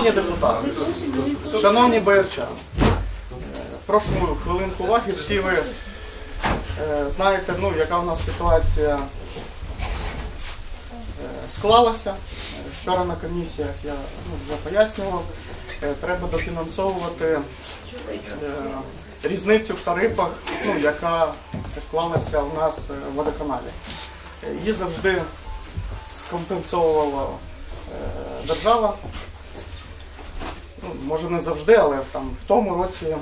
Шановні депутати, шановні боярчани, прошу хвилинку уваги. Всі ви е, знаєте, ну, яка у нас ситуація е, склалася. Вчора на комісіях я ну, вже пояснював, е, треба дофінансовувати різницю в тарифах, ну, яка склалася у нас в водоканалі. Її завжди компенсовувала держава. Ну, може не завжди, але там в тому році е,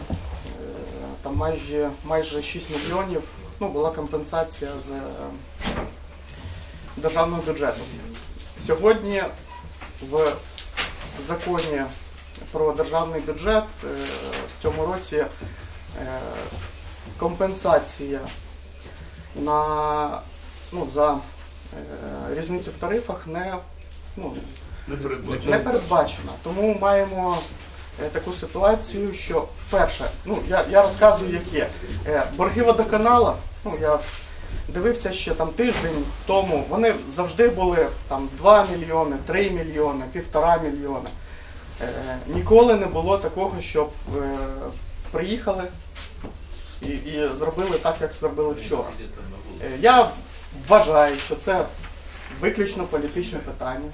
там майже, майже 6 мільйонів ну, була компенсація з е, державного бюджету. Сьогодні в законі про державний бюджет е, в цьому році компенсація на, ну, за різницю в тарифах не, ну, Не передбачено. Тому маємо е, таку ситуацію, що вперше, ну я, я розказую, як є. Е, Борги водоканала, ну я дивився ще там тиждень тому, вони завжди були там 2 мільйони, 3 мільйони, півтора мільйони. Е, Ніколи не було такого, щоб приїхали і, і зробили так, як зробили вчора. Я вважаю, що це виключно політичне питання.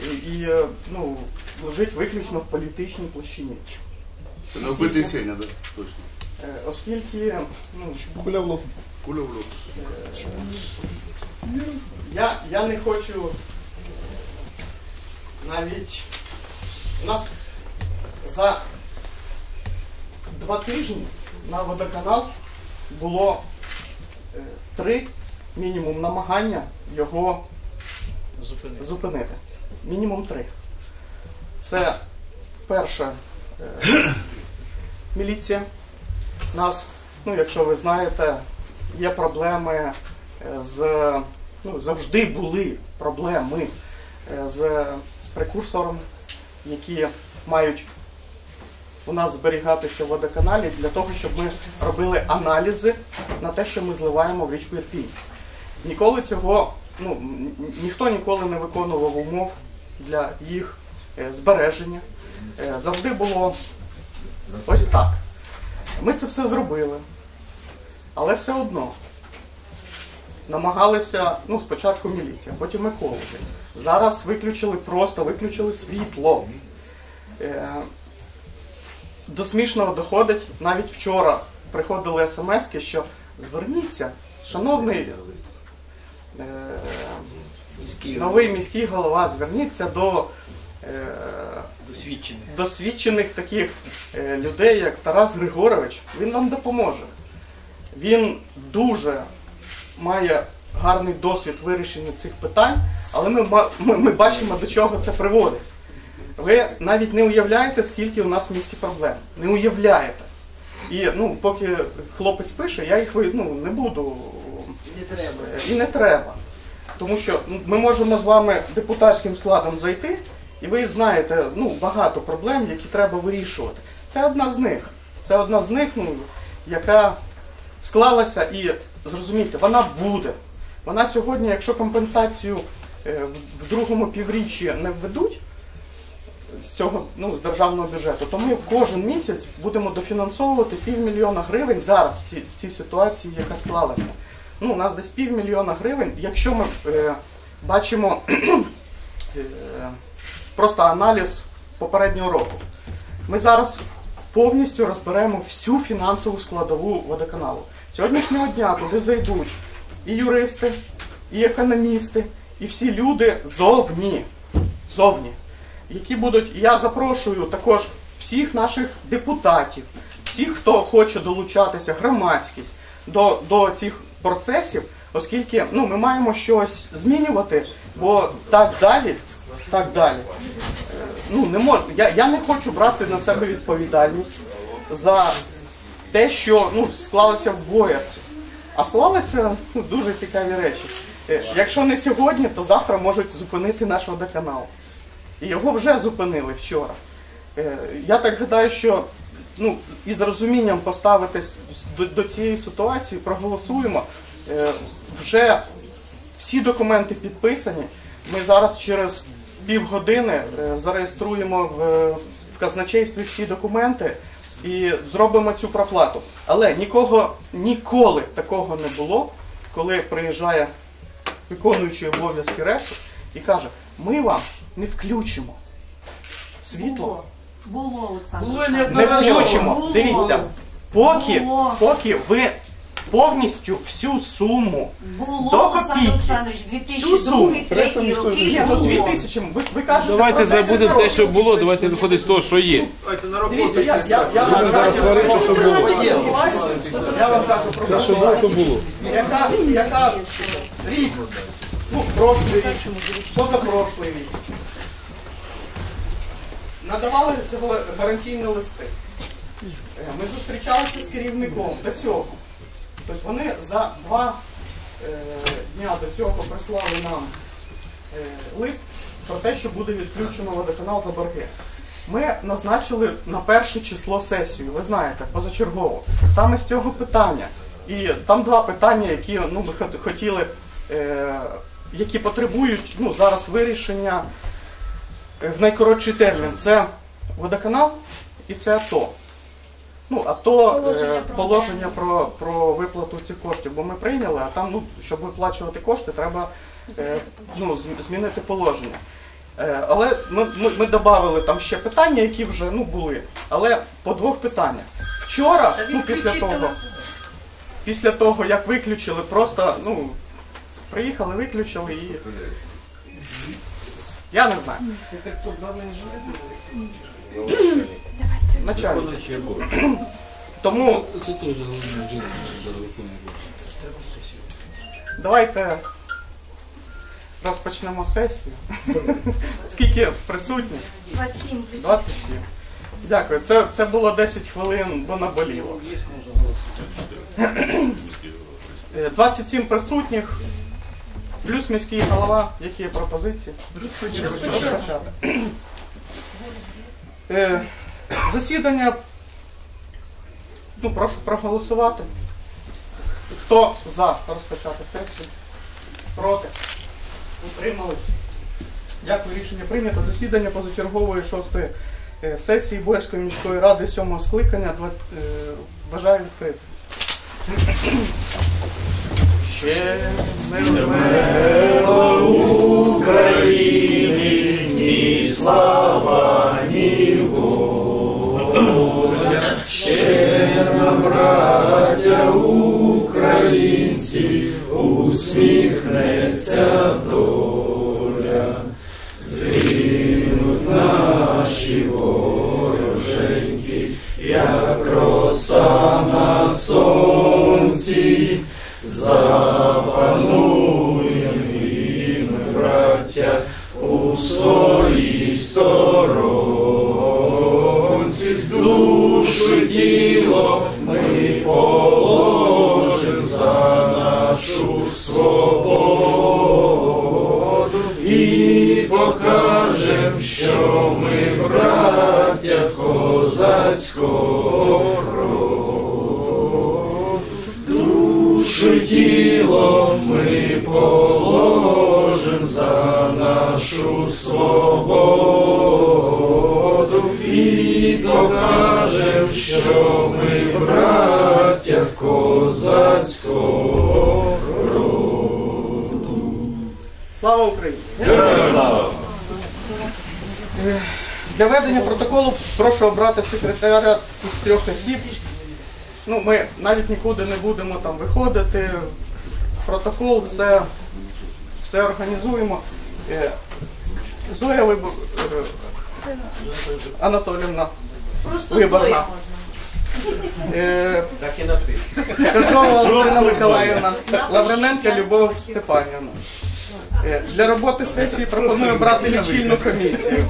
І, е, ну, лежить виключно в політичній площині. Це на вбитий Сеня, да, точно. Е, Оскільки ну, Куля в лоб. Куля в лоб. я, я не хочу навіть у нас за два тижні на водоканал було е, три мінімум намагання його зупинити. Мінімум три. Це перше е, міліція. Нас, ну, якщо ви знаєте, є проблеми е, з. Ну, завжди були проблеми е, з прекурсором, які мають у нас зберігатися в водоканалі для того, щоб ми робили аналізи на те, що ми зливаємо в річку Ірпінь. Ніколи цього, ну, ніхто ніколи не виконував умов для їх е, збереження. Е, Завжди було ось так. Ми це все зробили. Але все одно намагалися, ну, спочатку міліція, потім екологи. Зараз виключили просто, виключили світло. Е, До смішного доходить, навіть вчора приходили смски, що зверніться, шановний новий міський голова, зверніться до е, Досвідчений. досвідчених таких е, людей, як Тарас Григорович, він вам допоможе. Він дуже має гарний досвід вирішення цих питань, але ми, ми, ми бачимо, до чого це приводить. Ви навіть не уявляєте, скільки у нас в місті проблем. Не уявляєте. І ну, поки хлопець пише, я їх ну, не буду Не треба. і не треба. Тому що ну, ми можемо з вами депутатським складом зайти, і ви знаєте ну, багато проблем, які треба вирішувати. Це одна з них. Це одна з них, ну, яка склалася і зрозумійте, вона буде. Вона сьогодні, якщо компенсацію е, в- другому півріччі не введуть з цього ну, з державного бюджету, то ми кожен місяць будемо дофінансовувати півмільйона гривень зараз в цій ситуації, яка склалася. Ну, у нас десь півмільйона гривень. Якщо ми е, бачимо е, просто аналіз попереднього року, ми зараз повністю розберемо всю фінансову складову водоканалу. Сьогоднішнього дня туди зайдуть і юристи, і економісти, і всі люди зовні. зовні які будуть. Я запрошую також всіх наших депутатів, всіх, хто хоче долучатися, громадськість до, до цих процесів, оскільки ну, ми маємо щось змінювати, бо так далі, так далі. е, Ну, не мож... я, я не хочу брати на себе відповідальність за те, що ну, склалося в боярці. А склалися ну, дуже цікаві речі. Е, Якщо не сьогодні, то завтра можуть зупинити наш водоканал. І його вже зупинили вчора. Е, Я так гадаю, що ну, із розумінням поставитись до, до цієї ситуації, проголосуємо. Е, Вже всі документи підписані. Ми зараз через півгодини е, зареєструємо в, в казначействі всі документи і зробимо цю проплату. Але нікого ніколи такого не було, коли приїжджає виконуючий обов'язки РЕСу і каже: ми вам не включимо світло. Було, було, Олександр. Було Не включимо. Було. Дивіться, поки, Було. поки ви повністю всю суму Було, До Олександр копійки. Олександрович, Всю суму. 2002-2003 роки Ні, ну було. 2000, ви, ви кажете, Давайте про 10 забудемо те, років. що було, давайте виходити з того, що є. Давайте на роботу. Дивіться, я, я, я, вам кажу, я вам кажу про ситуацію, яка, яка рік, ну, прошлий рік, позапрошлий рік. Надавалися гарантійні листи. Е, Ми зустрічалися з керівником до цього. Тобто вони за два е, дня до цього прислали нам е, лист про те, що буде відключено водоканал за борги. Ми назначили на перше число сесію, ви знаєте, позачергово. Саме з цього питання. І там два питання, які ну, хотіли, е, які потребують ну, зараз вирішення в найкоротший термін. Це водоканал і це АТО. Ну, АТО Положення е, про положення про, про виплату цих коштів, бо ми прийняли, а там, ну, щоб виплачувати кошти, треба е, ну, змінити положення. Е, Але ми, ми, ми додали там ще питання, які вже ну, були. Але по двох питаннях. Вчора, ну, після того, після того, як виключили, просто ну, приїхали, виключили і. Я не знаю. Начальник. Тому Це теж головне жити давайте розпочнемо сесію. Скільки присутніх? 27 27. Дякую. Це, це було 10 хвилин, бо наболіло. Е, 27 присутніх, плюс міський голова. Які є пропозиції? Розпочати. Е, Засідання. Ну, прошу проголосувати. Хто за розпочати сесію? Проти? Утримались? Дякую, рішення прийнято. Засідання позачергової шостої е, сесії Боярської міської ради сьомого скликання два- е, вважаю відкритим. Ще не України, ні слава, ні воля. Ще нам, браття українці, усміхнеться доля. Згинуть наші вороженьки, як роса на сонці, запануєм і браття, у своїй сторонці, душу тіло ми положим за нашу свободу і покажем, що ми браття козацького і докажем, що ми браття козацького роду. Слава Україні! Е, Для ведення протоколу прошу обрати секретаря із трьох осіб. Ну, ми навіть нікуди не будемо там виходити. Протокол, все, все організуємо. Е, Зоя е, Анатолівна Просто Виборна. Зоя Е, Так і на ти. Миколаївна, Лаврененка Любов Степанівна. Е, Для роботи сесії пропоную брати лічильну комісію.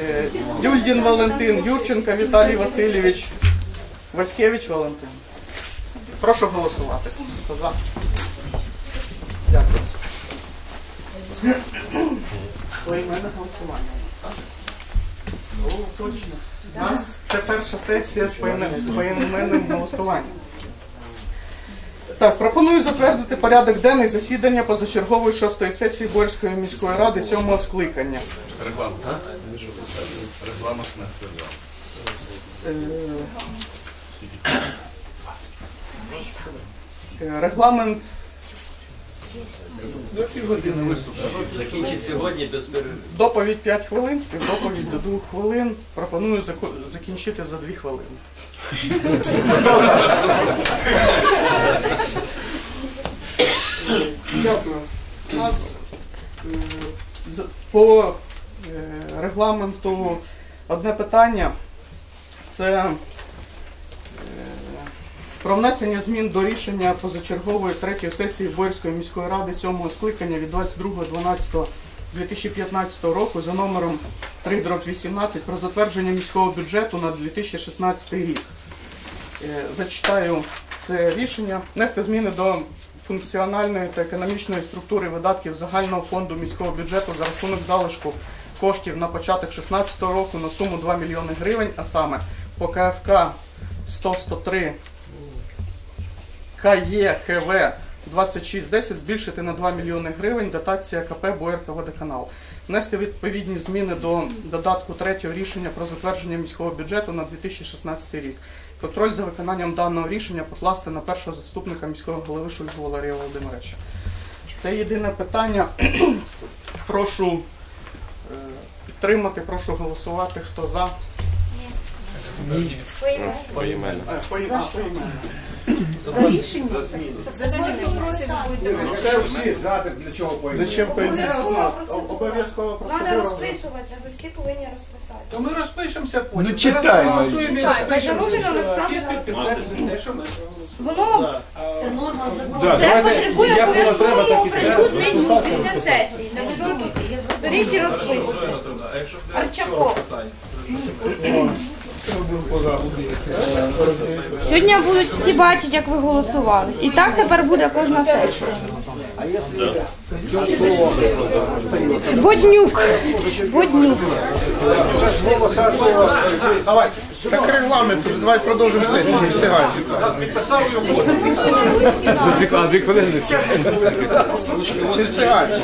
Е, Юльдін Валентин, Юрченко Віталій Васильович, Васькевич Валентин. Прошу голосувати. Хто за? Дякую. Поіменне голосування. так? О, точно. У нас це перша сесія з поіменним, голосуванням. Так, пропоную затвердити порядок денний засідання позачергової шостої сесії Борської міської ради сьомого скликання. Регламент. Регламент не регламент. Півгодини виступ. Закінчить сьогодні без перерви. доповідь 5 хвилин, співдоповідь до 2 хвилин. Пропоную закінчити за 2 хвилини. Дякую. У нас е, по е, регламенту одне питання. Це е, про внесення змін до рішення позачергової третьої сесії Борської міської ради сьомого скликання від 22.12.2015 року за номером 318 про затвердження міського бюджету на 2016 рік. Е, зачитаю це рішення. Внести зміни до функціональної та економічної структури видатків загального фонду міського бюджету за рахунок залишку коштів на початок 2016 року на суму 2 мільйони гривень, а саме по КФК 100 103 КЄХВ 2610 збільшити на 2 мільйони гривень дотація КП «Боярка водоканал». Внести відповідні зміни до додатку третього рішення про затвердження міського бюджету на 2016 рік. Контроль за виконанням даного рішення покласти на першого заступника міського голови Шульгу Валерія Володимировича. Це єдине питання. Прошу е, підтримати, прошу голосувати. Хто за? Ні. Поіменно. Е, Поіменно. Е, по- а, поіменно. За рішення? Це всі ззади для чого поїдуть? Зачем Це одна обов'язкова Треба розписуватися, ви всі повинні розписати. То ми розпишемося потім. Ну, читай, Голосуємо і Читай. розпишемося. Бажаручин Олександр І підтвердимо те, що ми. Воно Це норма закону. Да, це потребує обов'язкового присутності після сесії. Не жодуйте, беріть і розписуйте. Арчаков. Сьогодні будуть всі бачити, як ви голосували. І так тепер буде кожна сесія. Боднюк. Боднюк. Давайте. Так регламент, давайте продовжимо сесію, не встигаємо. А дві хвилини. Не встигаємо.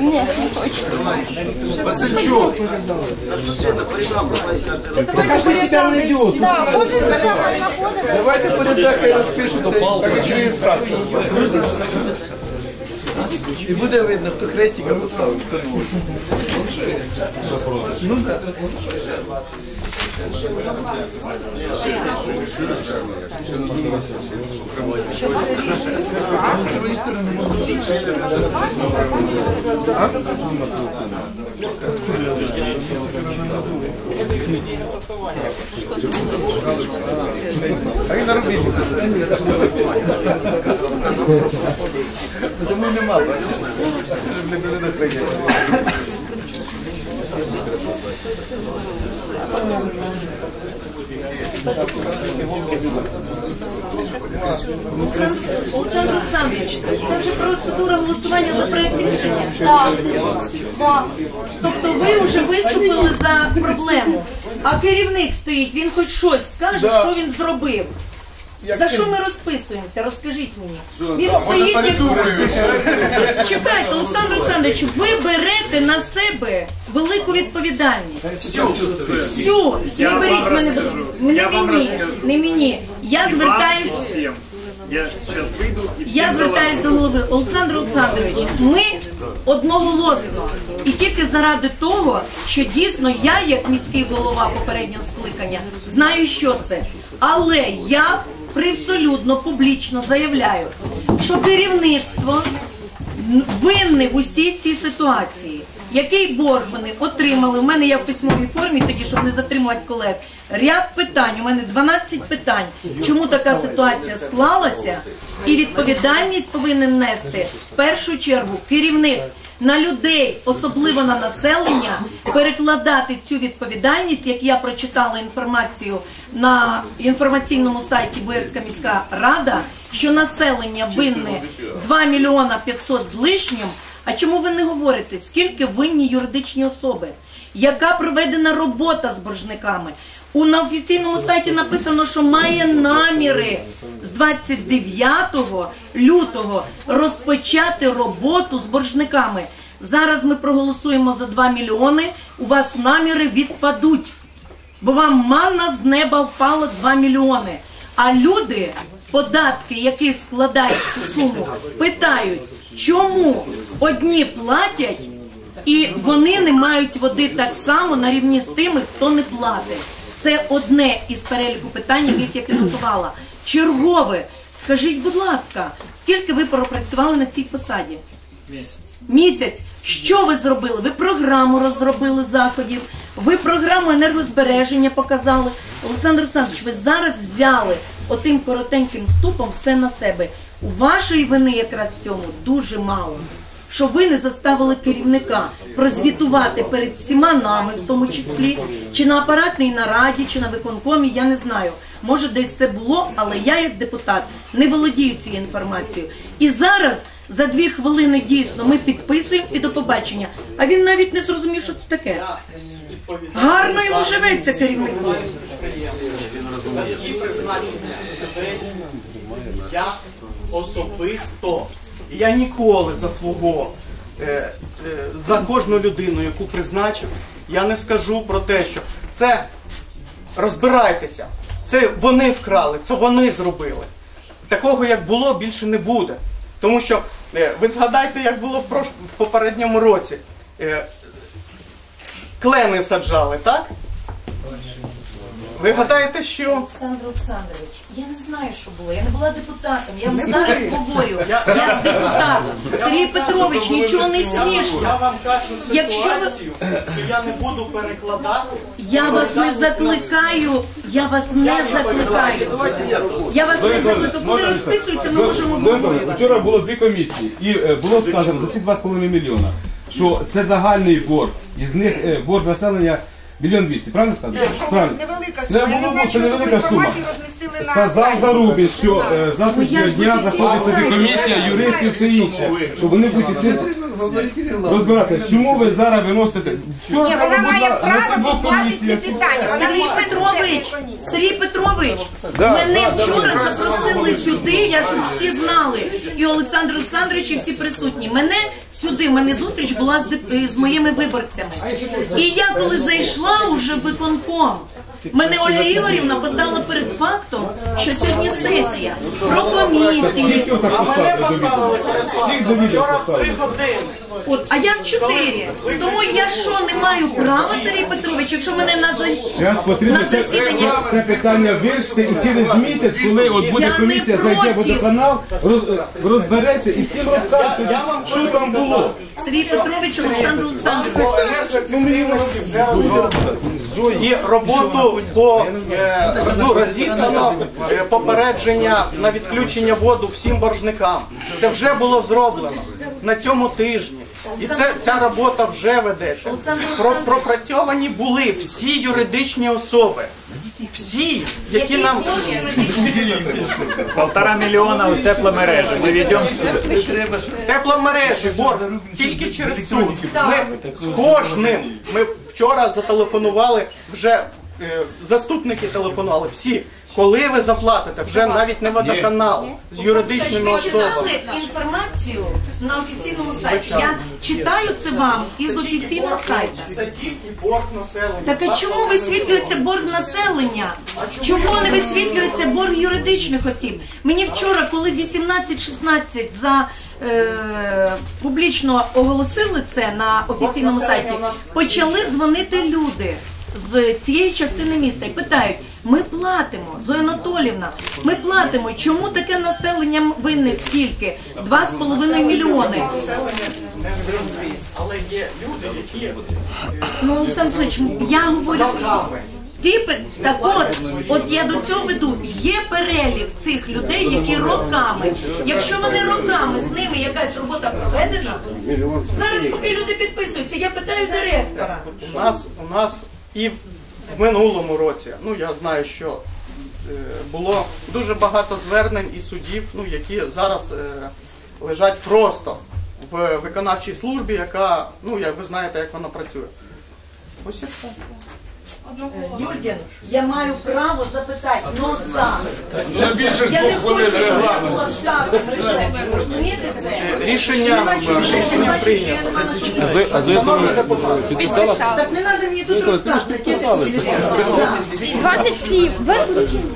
Ні, не хочу. Васильчук. Так, кожен сюди знаходиться. Давайте порядок і розпишете реєстрацію. І буде видно, хто хрестика поставив, хто не може. Ну так. А він заробіть. Тому нема, бачите. Не не прийняти. Олександр Олександрович, це вже процедура голосування за проект рішення. Так. Так. Тобто ви вже виступили за проблему. А керівник стоїть, він хоч щось скаже, що він зробив. Як За що ми розписуємося? Розкажіть мені. Він стоїть як... Чекайте, Олександр Олександрович, ви берете на себе велику відповідальність. Всю, не беріть мене до не мені, не мені. Я звертаюсь. Я сейчас выйду и Я звертаюсь до голови Олександр Олександрович. Ми одноголосно і тільки заради того, що дійсно я, як міський голова попереднього скликання, знаю, що це. Але я привселюдно публічно заявляю, що керівництво винне в усій цій ситуації. Який борг вони отримали? У мене є в письмовій формі, тоді, щоб не затримувати колег. Ряд питань. У мене 12 питань. Чому така ситуація склалася? І відповідальність повинен нести в першу чергу керівник на людей, особливо на населення, перекладати цю відповідальність, як я прочитала інформацію на інформаційному сайті Боярська міська рада, що населення винне 2 мільйона 500 з лишнім, А чому ви не говорите, скільки винні юридичні особи? Яка проведена робота з боржниками? У на офіційному сайті написано, що має наміри з 29 лютого розпочати роботу з боржниками. Зараз ми проголосуємо за 2 мільйони. У вас наміри відпадуть бо вам манна з неба впало 2 мільйони. А люди, податки, які складають цю суму, питають, чому одні платять і вони не мають води так само на рівні з тими, хто не платить. Це одне із переліку питань, яких я підготувала. Чергове, скажіть, будь ласка, скільки ви пропрацювали на цій посаді? місяць. Що ви зробили? Ви програму розробили заходів, ви програму енергозбереження показали. Олександр Олександрович, ви зараз взяли отим коротеньким ступом все на себе. У вашої вини якраз в цьому дуже мало. Що ви не заставили керівника прозвітувати перед всіма нами, в тому числі, чи на апаратній нараді, чи на виконкомі, я не знаю. Може, десь це було, але я, як депутат, не володію цією інформацією. І зараз за дві хвилини дійсно ми підписуємо і до побачення. А він навіть не зрозумів, що це таке. Гарно йому живеться керівнику. Призначені я особисто, я ніколи за свого, е, е, за кожну людину, яку призначив, я не скажу про те, що це розбирайтеся, це вони вкрали, це вони зробили. Такого як було, більше не буде. Тому що е, ви згадайте, як було в, попередньому році. Клени саджали, так? Ви гадаєте, що Олександр Олександрович, я не знаю, що було. Я не була депутатом. Я вам Не зараз були. говорю. Я- депутат. Сергій Петрович, нічого не я смішно. вам кажу Якщо ви- ситуацію, що я не буду перекладати. Я вас не закликаю. Я вас не закликаю. Я вас не закликаю. Коли розписується, ми можемо говорити. Вчора було дві комісії, і е, було сказано за ці 2,5 мільйона, що це загальний борг, із них е, борг населення мільйон двісті. Правильно сказано? Правильно. Невелика сума. Я не було, знаю, чому таку невелика сума. інформацію розмістили на Сказав сайті. Зарубін, що е, завтрашнього дня заходить собі комісія, юристи і все інше, щоб вони будуть ісі розбирати. Чому ви зараз виносите? Ні, вона має право підняти ці питання. Вона Сергій Петрович, бюджетної комісії. Сергій Петрович, мене вчора запросили сюди, я щоб всі знали. І Олександр Олександрович, і всі присутні. Мене сюди, в мене зустріч була з, деп- з моїми виборцями. І я коли зайшла уже в виконком, мене Ольга Ігорівна поставила перед фактом, що сьогодні сесія про комісії. Чого так поставили Вчора в три години. От, а я в чотири. Тому я що не маю права, Сергій Петрович, якщо мене на за- Зараз потрібно На це, засідання. це питання вирішити і через місяць, коли от буде Я не комісія, зайде проти. водоканал, роз, розбереться і всім розкажуть, що там було. Сергій Петрович, Олександр Олександрович. Вже розроблено. І роботу по е, ну, розіслано е, попередження на відключення воду всім боржникам. Це вже було зроблено на цьому тижні. І це, ця робота вже ведеться. Про, пропрацьовані були всі юридичні особи. Всі, які нам Полтора миллиона у тепломережи. Мы ведем суд. тепломережі, борг тільки через суд. Ми з кожним. Ми вчора зателефонували вже заступники телефонували всі. Коли ви заплатите, вже навіть не водоканал з юридичними Ви особами. читали інформацію на офіційному сайті. Я читаю це вам із офіційного сайту. Це тільки борг населення. Так а чому висвітлюється борг населення? Чому не висвітлюється борг юридичних осіб? Мені вчора, коли 18-16 за е, публічно оголосили це на офіційному сайті, почали дзвонити люди з цієї частини міста і питають. Ми платимо, Зоя Анатолівна, ми платимо. Чому таке населення винне скільки? 2,5 мільйони. Але є люди, які Ну, Олександр Олексійович, я говорю. Типи, так от, от я до цього веду. Є перелік цих людей, які роками. Якщо вони роками з ними якась робота проведена, зараз поки люди підписуються, я питаю директора. у нас у нас і в минулому році, ну я знаю, що е, було дуже багато звернень і судів, ну які зараз е, лежать просто в виконавчій службі, яка, ну як ви знаєте, як вона працює. Ось і все. Юрген, я маю право запитати, ну сам. Ну, більше ж Я не двох хвилин хочу, щоб регламент. Розумієте це? Рішення, рішення прийнято. А за підписала? Так не треба мені тут розказувати. 27. 28.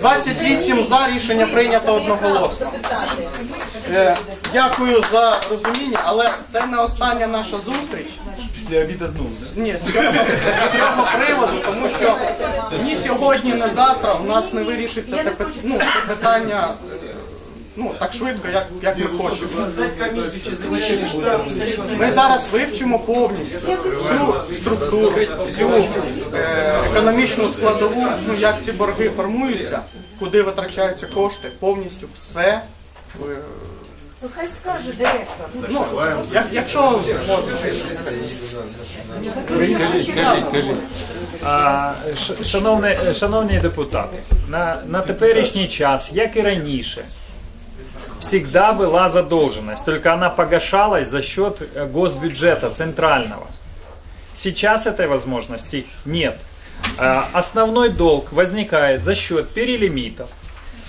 28 за рішення прийнято одноголосно. Е, Дякую за розуміння, але це не остання наша зустріч. Після обіду знову. Ні, з цього, з цього приводу, тому що ні сьогодні, ні завтра у нас не вирішиться те, пит- ну, це питання е, ну, так швидко, як, як ми хочемо. Ми зараз вивчимо повністю всю структуру, всю е, економічну складову, ну як ці борги формуються, куди витрачаються кошти, повністю все. е, Ну хай скаже директор. Ну, як, якщо Кажіть, кажіть, кажіть. А, ш- шановні, шановні депутати, на, на теперішній час, як і раніше, всегда была задолженность, только она погашалась за счет э, госбюджета центрального. Сейчас этой возможности нет. А, Основной долг возникает за счет перелимитов.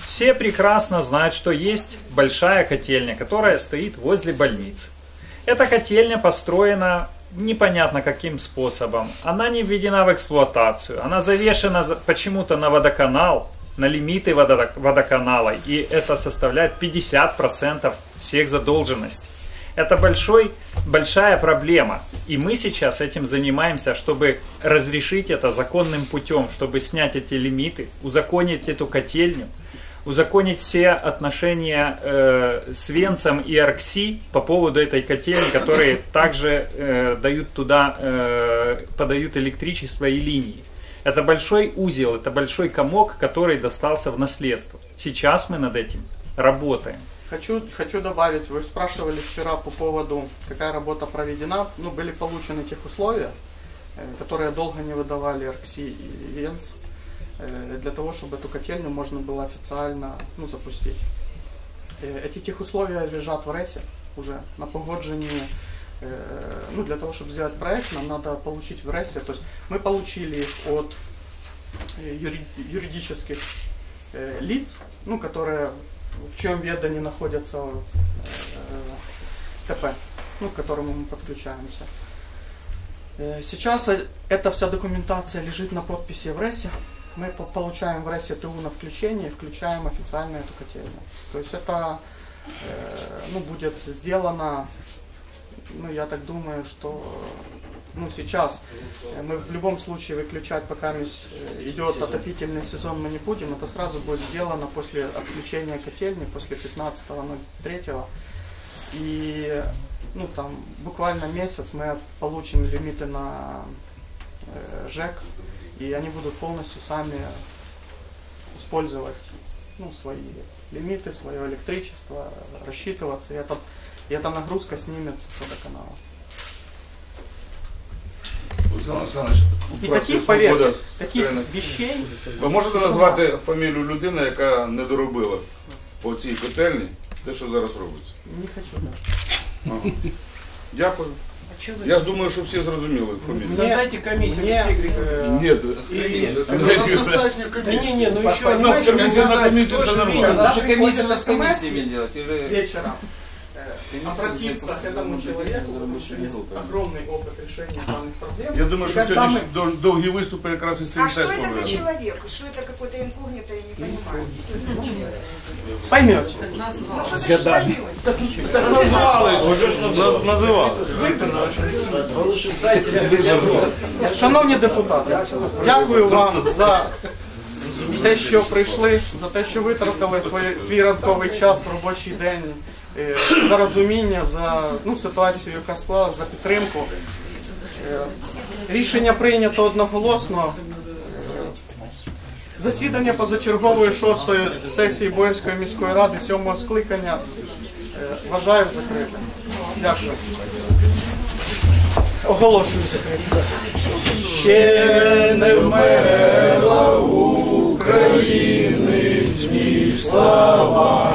Все прекрасно знают, что есть большая котельня, которая стоит возле больницы. Эта котельня построена непонятно каким способом. Она не введена в эксплуатацию. Она завешена за- почему-то на водоканал, на лимиты водо- водоканала. И это составляет 50% всех задолженностей. Это большой, большая проблема. И мы сейчас этим занимаемся, чтобы разрешить это законным путем, чтобы снять эти лимиты, узаконить эту котельню, узаконить все отношения э, с Венцем и Аркси по поводу этой котельни, которые также э, дают туда, э, подают электричество и линии. Это большой узел, это большой комок, который достался в наследство. Сейчас мы над этим работаем. Хочу, хочу добавить, вы спрашивали вчера по поводу, какая работа проведена. Ну, были получены тех условия, э, которые долго не выдавали РКСИ и Венц, э, для того, чтобы эту котельню можно было официально ну, запустить. Э, Эти тех условия лежат в РЭСе уже на погоджении. Э, Ну, для того, чтобы сделать проект, нам надо получить в РЭСе. То есть мы получили их от э, юри- юридических э, лиц, ну, которые в чьем ведании находятся э, ТП, ну, к которому мы подключаемся. Э, Сейчас э, эта вся документация лежит на подписи в РЭСе. Мы по- получаем в РЭСе ТУ на включение и включаем официально эту котельную. То есть это э, ну, будет сделано, ну, я так думаю, что ну, сейчас мы в любом случае выключать, пока э, идет отопительный сезон, мы не будем. Это сразу будет сделано после отключения котельни, после 15.03. И ну, там, буквально месяц мы получим лимиты на э, ЖЭК, и они будут полностью сами использовать ну, свои лимиты, свое электричество, рассчитываться, и, это, и эта нагрузка снимется с водоканала. Олександр Олександрович, І фракція таких, поверьте, «Свобода» таких Україна. вещей Ви можете назвати фамілію людини, яка не доробила по цій котельні те, що зараз робиться? не хочу, да. Ага. Дякую. Я думаю, що всі зрозуміли фамілію. Создайте комиссию, Мне, Алексей Григорьевич. Ні, Не, не, ну еще У нас комісія на комісії це нормально. когда Лучше комиссию приходит на СМС комиссии ведь делать. или- вечером э, обратиться к этому человеку, потому что есть огромный опыт решения данных проблем. Я думаю, И що когда сьогодні мы- дов- довгі виступи якраз із цим А что теж это за пов'язані. человек? Что это какой-то инкогнито, я не понимаю. Что это за человек? Поймете. Ну что значит поймете? Шановні депутати, дякую вам за те, що прийшли, за те, що витратили свій, свій ранковий час в робочий день, е, за розуміння, за ну, ситуацію, яка склалась, за підтримку. Е, Рішення прийнято одноголосно. Засідання позачергової шостої сесії Боярської міської ради сьомого скликання е, вважаю закритим. Дякую. Оголошую закритим. Ще не вмерла України, ні Слава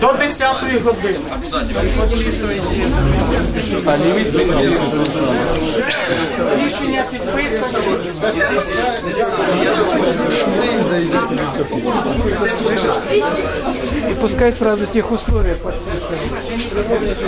До 10 години. Рішення підписано. И пускай сразу тих условий подписывают.